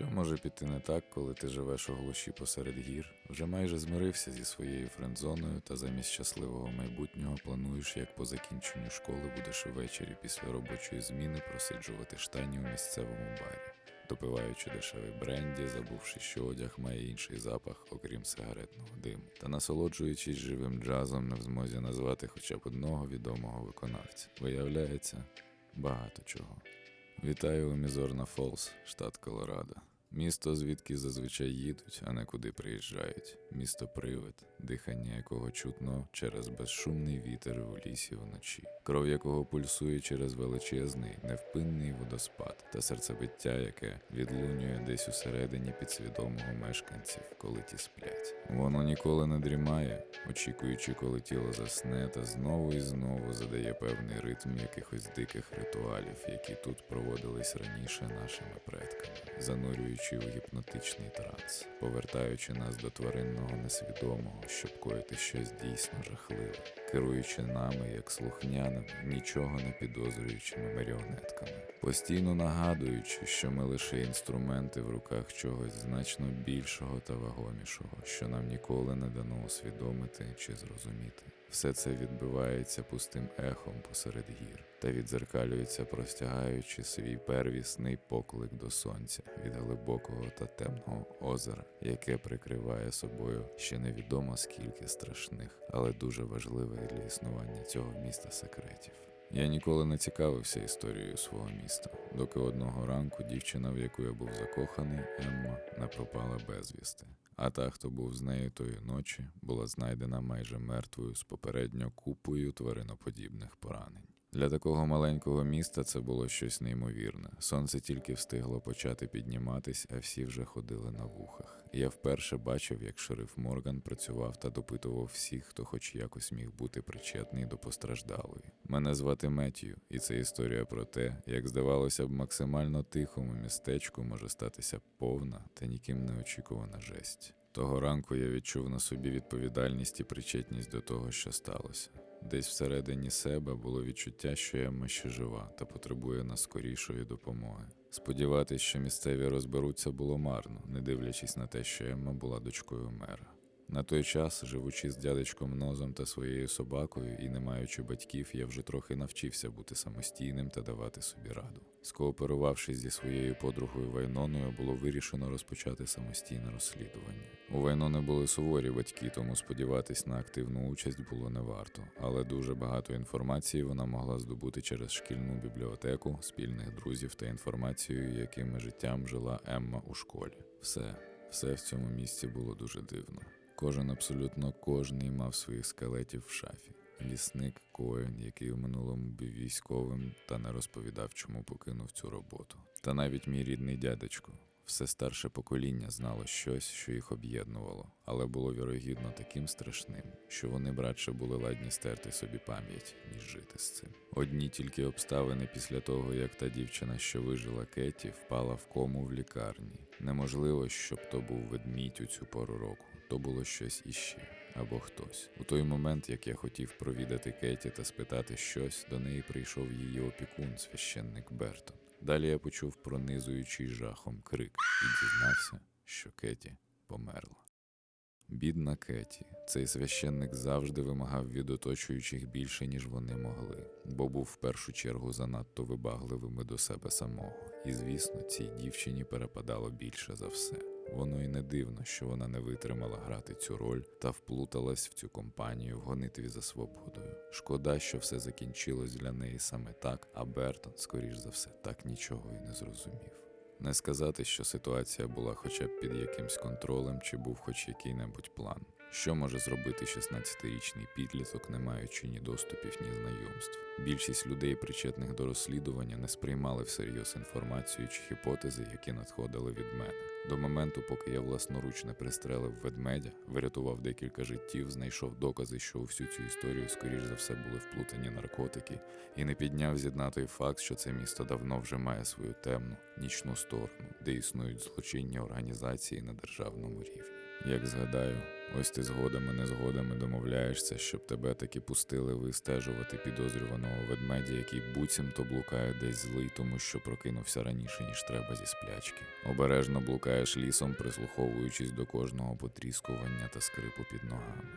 Що може піти не так, коли ти живеш у глуші посеред гір? Вже майже змирився зі своєю френдзоною та замість щасливого майбутнього плануєш, як по закінченню школи будеш увечері після робочої зміни просиджувати штані у місцевому барі, допиваючи дешевий бренді, забувши, що одяг має інший запах, окрім сигаретного диму, та насолоджуючись живим джазом, не в змозі назвати хоча б одного відомого виконавця. Виявляється, багато чого. Вітаю у Мізорна Фолс, штат Колорадо. Місто, звідки зазвичай їдуть, а не куди приїжджають. Місто привид, дихання якого чутно через безшумний вітер у лісі вночі, кров якого пульсує через величезний, невпинний водоспад та серцебиття, яке відлунює десь усередині підсвідомого мешканців, коли ті сплять. Воно ніколи не дрімає, очікуючи, коли тіло засне, та знову і знову задає певний ритм якихось диких ритуалів, які тут проводились раніше нашими предками, занурюючи у гіпнотичний транс, повертаючи нас до тваринного несвідомого, щоб коїти щось дійсно жахливе, керуючи нами як слухняними, нічого не підозрюючими маріонетками, постійно нагадуючи, що ми лише інструменти в руках чогось значно більшого та вагомішого, що нам ніколи не дано усвідомити чи зрозуміти. Все це відбивається пустим ехом посеред гір та відзеркалюється, простягаючи свій первісний поклик до сонця від глибокого та темного озера, яке прикриває собою ще невідомо скільки страшних, але дуже важливих для існування цього міста секретів. Я ніколи не цікавився історією свого міста, доки одного ранку дівчина, в яку я був закоханий, Емма, не пропала безвісти. А та, хто був з нею тої ночі, була знайдена майже мертвою з попередньо купою твариноподібних поранень. Для такого маленького міста це було щось неймовірне. Сонце тільки встигло почати підніматись, а всі вже ходили на вухах. Я вперше бачив, як шериф Морган працював та допитував всіх, хто хоч якось міг бути причетний до постраждалої. Мене звати Меттію, і це історія про те, як здавалося б, максимально тихому містечку може статися повна та ніким не очікувана жесть. Того ранку я відчув на собі відповідальність і причетність до того, що сталося. Десь всередині себе було відчуття, що Емма ще жива та потребує наскорішої допомоги. Сподіватись, що місцеві розберуться, було марно, не дивлячись на те, що Емма була дочкою мера. На той час, живучи з дядечком Нозом та своєю собакою і не маючи батьків, я вже трохи навчився бути самостійним та давати собі раду. Скооперувавшись зі своєю подругою Вайноною, було вирішено розпочати самостійне розслідування. У Вайнони були суворі батьки, тому сподіватись на активну участь було не варто, але дуже багато інформації вона могла здобути через шкільну бібліотеку, спільних друзів та інформацію, якими життям жила Емма у школі. Все, все в цьому місці було дуже дивно. Кожен абсолютно кожний мав своїх скелетів в шафі. Лісник Коен, який у минулому був військовим та не розповідав, чому покинув цю роботу. Та навіть мій рідний дядечко. Все старше покоління знало щось, що їх об'єднувало, але було вірогідно таким страшним, що вони братше були ладні стерти собі пам'ять, ніж жити з цим. Одні тільки обставини після того, як та дівчина, що вижила Кеті, впала в кому в лікарні. Неможливо, щоб то був ведмідь у цю пору року, то було щось іще або хтось. У той момент, як я хотів провідати Кеті та спитати щось, до неї прийшов її опікун, священник Бертон. Далі я почув пронизуючий жахом крик і дізнався, що Кеті померла. Бідна Кеті, цей священник завжди вимагав від оточуючих більше, ніж вони могли, бо був в першу чергу занадто вибагливими до себе самого. І, звісно, цій дівчині перепадало більше за все. Воно й не дивно, що вона не витримала грати цю роль та вплуталась в цю компанію в гонитві за свободою. Шкода, що все закінчилось для неї саме так, а Бертон, скоріш за все, так нічого і не зрозумів. Не сказати, що ситуація була хоча б під якимсь контролем чи був хоч який-небудь план. Що може зробити 16-річний підліток, не маючи ні доступів, ні знайомств? Більшість людей, причетних до розслідування, не сприймали всерйоз інформацію чи гіпотези, які надходили від мене. До моменту, поки я власноруч не пристрелив ведмедя, врятував декілька життів, знайшов докази, що у всю цю історію, скоріш за все, були вплутані наркотики, і не підняв з'єднатий факт, що це місто давно вже має свою темну нічну сторону, де існують злочинні організації на державному рівні. Як згадаю, ось ти згодами незгодами домовляєшся, щоб тебе таки пустили вистежувати підозрюваного ведмедя, який буцімто блукає десь злий, тому що прокинувся раніше, ніж треба зі сплячки. Обережно блукаєш лісом, прислуховуючись до кожного потріскування та скрипу під ногами.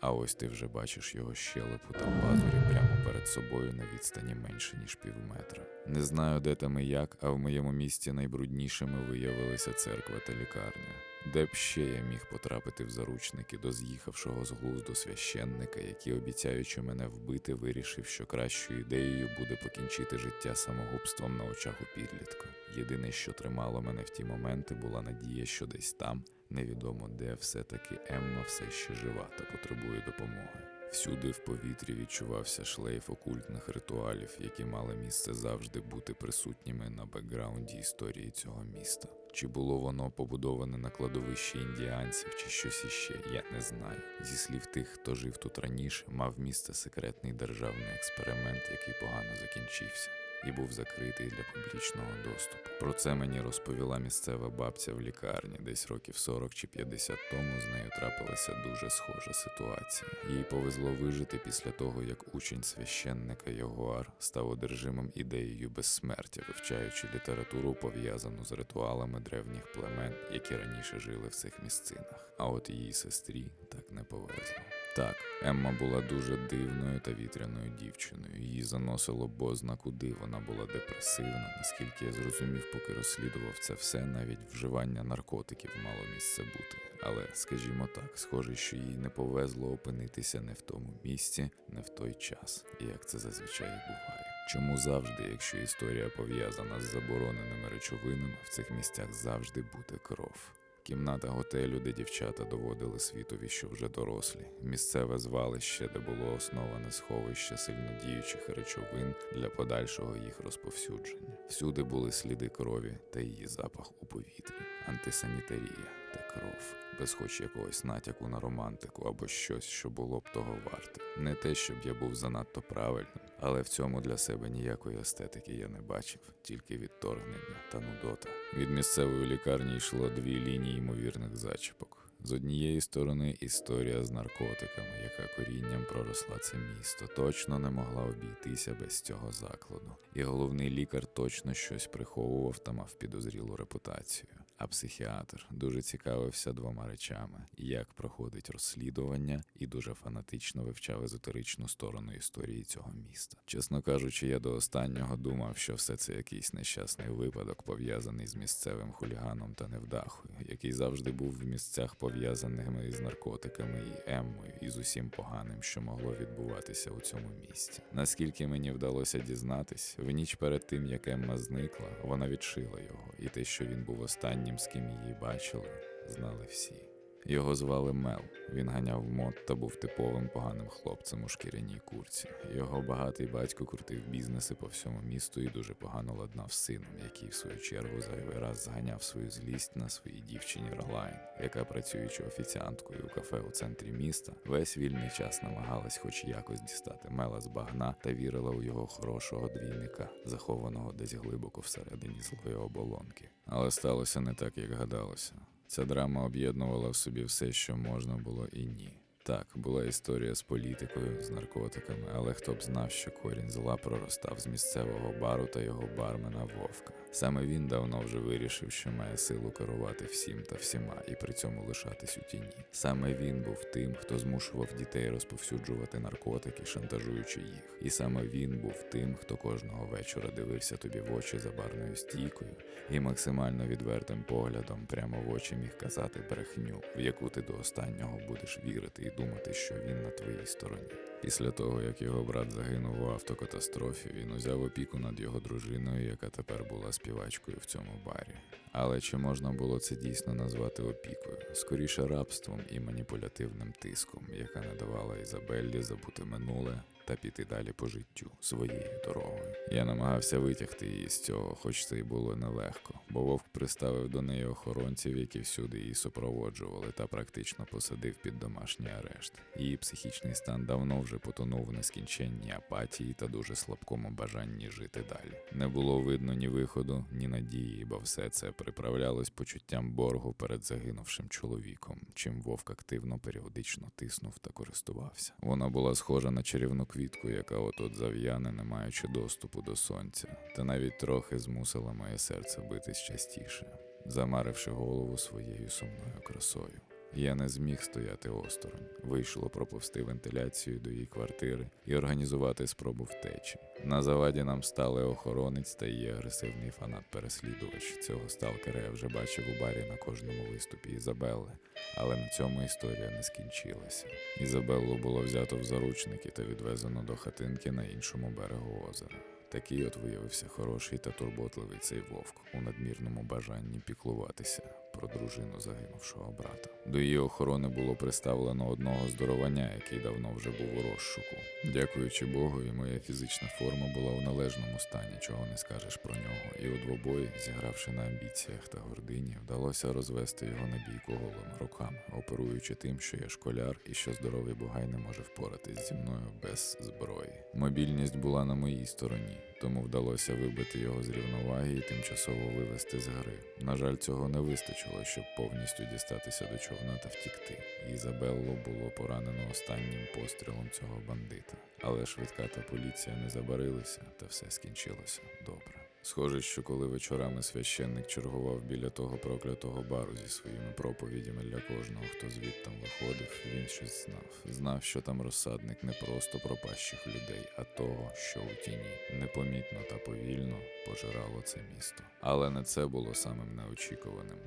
А ось ти вже бачиш його щелепу та пазурі прямо перед собою на відстані менше ніж півметра. Не знаю, де там і як, а в моєму місті найбруднішими виявилися церква та лікарня. Де б ще я міг потрапити в заручники до з'їхавшого з глузду священника, який, обіцяючи мене вбити, вирішив, що кращою ідеєю буде покінчити життя самогубством на очах у підлітка. Єдине, що тримало мене в ті моменти, була надія, що десь там, невідомо де, все-таки Емма все ще жива та потребує допомоги. Всюди в повітрі відчувався шлейф окультних ритуалів, які мали місце завжди бути присутніми на бекграунді історії цього міста. Чи було воно побудоване на кладовищі індіанців, чи щось іще, я не знаю. Зі слів тих, хто жив тут раніше, мав місце секретний державний експеримент, який погано закінчився. І був закритий для публічного доступу. Про це мені розповіла місцева бабця в лікарні. Десь років 40 чи 50 тому з нею трапилася дуже схожа ситуація. Їй повезло вижити після того, як учень священника Ягуар став одержимим ідеєю безсмертя, вивчаючи літературу, пов'язану з ритуалами древніх племен, які раніше жили в цих місцинах. А от її сестрі так не повезло. Так, Емма була дуже дивною та вітряною дівчиною. Її заносило бозна куди. Вона була депресивна. Наскільки я зрозумів, поки розслідував це все, навіть вживання наркотиків мало місце бути. Але, скажімо так, схоже, що їй не повезло опинитися не в тому місці, не в той час, як це зазвичай буває. Чому завжди, якщо історія пов'язана з забороненими речовинами, в цих місцях завжди буде кров? Кімната готелю, де дівчата доводили світові, що вже дорослі, місцеве звалище, де було основане сховище сильнодіючих речовин для подальшого їх розповсюдження. Всюди були сліди крові та її запах у повітрі, антисанітарія та кров, без хоч якогось натяку на романтику або щось, що було б того варте. Не те, щоб я був занадто правильним, але в цьому для себе ніякої естетики я не бачив, тільки відторгнення та нудота. Від місцевої лікарні йшло дві лінії ймовірних зачіпок. З однієї сторони історія з наркотиками, яка корінням проросла це місто, точно не могла обійтися без цього закладу. І головний лікар точно щось приховував та мав підозрілу репутацію. А психіатр дуже цікавився двома речами: як проходить розслідування, і дуже фанатично вивчав езотеричну сторону історії цього міста. Чесно кажучи, я до останнього думав, що все це якийсь нещасний випадок, пов'язаний з місцевим хуліганом та невдахою, який завжди був в місцях пов'язаними із наркотиками і еммою, і з усім поганим, що могло відбуватися у цьому місті. Наскільки мені вдалося дізнатись, в ніч перед тим як Емма зникла, вона відшила його, і те, що він був останнім, з ким її бачили, знали всі. Його звали Мел. Він ганяв мод та був типовим поганим хлопцем у шкіряній курці. Його багатий батько крутив бізнеси по всьому місту і дуже погано ладнав сином, який в свою чергу зайвий раз зганяв свою злість на своїй дівчині Ролайн, яка, працюючи офіціанткою у кафе у центрі міста, весь вільний час намагалась хоч якось дістати Мела з багна та вірила у його хорошого двійника, захованого десь глибоко всередині злої оболонки. Але сталося не так, як гадалося. Ця драма об'єднувала в собі все, що можна було і ні. Так, була історія з політикою, з наркотиками, але хто б знав, що корінь зла проростав з місцевого бару та його бармена Вовка. Саме він давно вже вирішив, що має силу керувати всім та всіма і при цьому лишатись у тіні. Саме він був тим, хто змушував дітей розповсюджувати наркотики, шантажуючи їх. І саме він був тим, хто кожного вечора дивився тобі в очі за барною стійкою і максимально відвертим поглядом прямо в очі міг казати брехню, в яку ти до останнього будеш вірити і думати, що він на твоїй стороні. Після того, як його брат загинув у автокатастрофі, він узяв опіку над його дружиною, яка тепер була співачкою в цьому барі. Але чи можна було це дійсно назвати опікою? Скоріше рабством і маніпулятивним тиском, яка не давала Ізабеллі забути минуле та піти далі по життю своєю дорогою. Я намагався витягти її з цього, хоч це й було нелегко, бо вовк приставив до неї охоронців, які всюди її супроводжували, та практично посадив під домашній арешт. Її психічний стан давно вже потонув в нескінченній апатії та дуже слабкому бажанні жити далі. Не було видно ні виходу, ні надії, бо все це приправлялось почуттям боргу перед загинувшим чоловіком, чим вовк активно періодично тиснув та користувався. Вона була схожа на чарівну квітку, яка от-от зав'яне, не маючи доступу до сонця, та навіть трохи змусила моє серце битись частіше, замаривши голову своєю сумною красою. Я не зміг стояти осторонь. Вийшло проповсти вентиляцію до її квартири і організувати спробу втечі. На заваді нам стали охоронець та її агресивний фанат-переслідувач. Цього сталкера я вже бачив у барі на кожному виступі Ізабелли, але на цьому історія не скінчилася. Ізабеллу було взято в заручники та відвезено до хатинки на іншому берегу озера. Такий от виявився хороший та турботливий цей вовк у надмірному бажанні піклуватися про дружину загинувшого брата. До її охорони було приставлено одного здоровання, який давно вже був у розшуку. Дякуючи Богу, і моя фізична форма була у належному стані, чого не скажеш про нього. І у двобої, зігравши на амбіціях та гордині, вдалося розвести його на бійку голими руками, оперуючи тим, що я школяр і що здоровий бугай не може впоратись зі мною без зброї. Мобільність була на моїй стороні, тому вдалося вибити його з рівноваги і тимчасово вивести з гри. На жаль, цього не вистачило, щоб повністю дістатися до човна та втікти. Ізабелло було поранено останнім пострілом цього бандита. Але швидка та поліція не забарилися, та все скінчилося добре. Схоже, що коли вечорами священник чергував біля того проклятого бару зі своїми проповідями для кожного, хто звідтам виходив, він щось знав. Знав, що там розсадник не просто пропащих людей, а того, що у тіні непомітно та повільно пожирало це місто. Але не це було самим неочікуваним.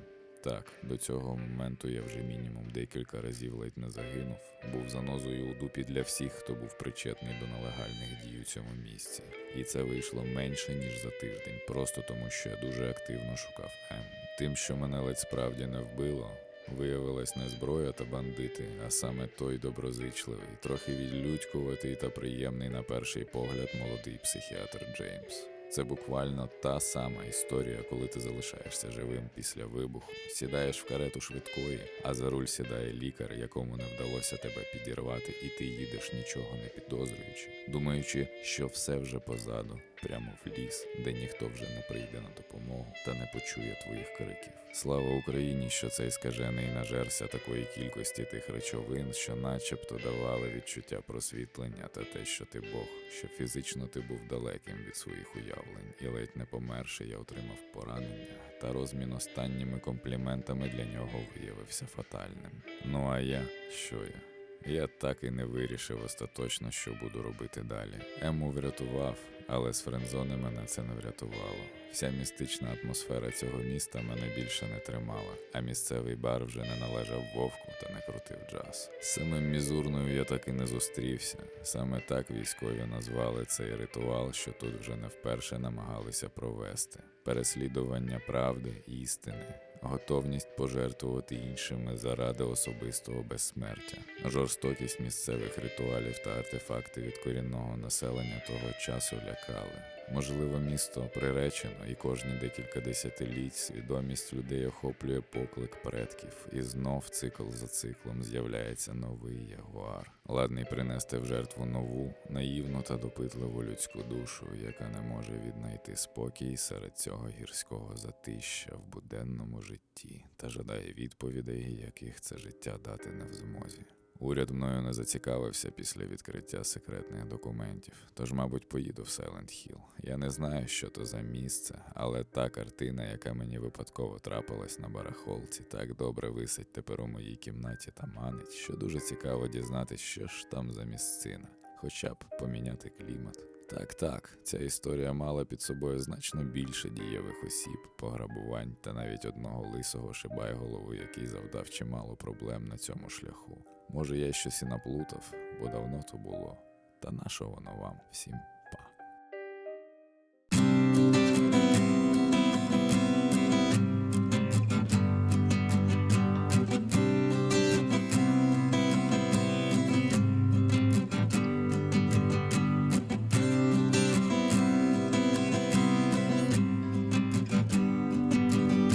Так, до цього моменту я вже мінімум декілька разів ледь не загинув, був занозою у дупі для всіх, хто був причетний до нелегальних дій у цьому місці. І це вийшло менше ніж за тиждень, просто тому що я дуже активно шукав М. Тим, що мене ледь справді не вбило, виявилась не зброя та бандити, а саме той доброзичливий, трохи відлюдькуватий та приємний на перший погляд молодий психіатр Джеймс. Це буквально та сама історія, коли ти залишаєшся живим після вибуху, сідаєш в карету швидкої, а за руль сідає лікар, якому не вдалося тебе підірвати, і ти їдеш нічого не підозрюючи, думаючи, що все вже позаду, прямо в ліс, де ніхто вже не прийде на допомогу та не почує твоїх криків. Слава Україні, що цей скажений нажерся такої кількості тих речовин, що начебто давали відчуття просвітлення та те, що ти Бог, що фізично ти був далеким від своїх уявлень, і ледь не померши, я отримав поранення, та розмін останніми компліментами для нього виявився фатальним. Ну а я що я? Я так і не вирішив остаточно, що буду робити далі. Ему врятував, але з френдзони мене це не врятувало. Вся містична атмосфера цього міста мене більше не тримала, а місцевий бар вже не належав вовку та не крутив джаз. З самим мізурною я так і не зустрівся. Саме так військові назвали цей ритуал, що тут вже не вперше намагалися провести: переслідування правди, істини. Готовність пожертвувати іншими заради особистого безсмертя, жорстокість місцевих ритуалів та артефакти від корінного населення того часу лякали. Можливо, місто приречено, і кожні декілька десятиліть свідомість людей охоплює поклик предків, і знов цикл за циклом з'являється новий ягуар, ладний принести в жертву нову, наївну та допитливу людську душу, яка не може віднайти спокій серед цього гірського затища в буденному житті, та жадає відповідей, яких це життя дати не в змозі. Уряд мною не зацікавився після відкриття секретних документів, тож, мабуть, поїду в Сайленд Хіл. Я не знаю, що то за місце, але та картина, яка мені випадково трапилась на барахолці, так добре висить тепер у моїй кімнаті та манить, що дуже цікаво дізнатися, що ж там за місцина, хоча б поміняти клімат. Так, так, ця історія мала під собою значно більше дієвих осіб, пограбувань та навіть одного лисого шибайголову, який завдав чимало проблем на цьому шляху. Може, я щось і наплутав, бо давно то було. Та нашого воно вам всім?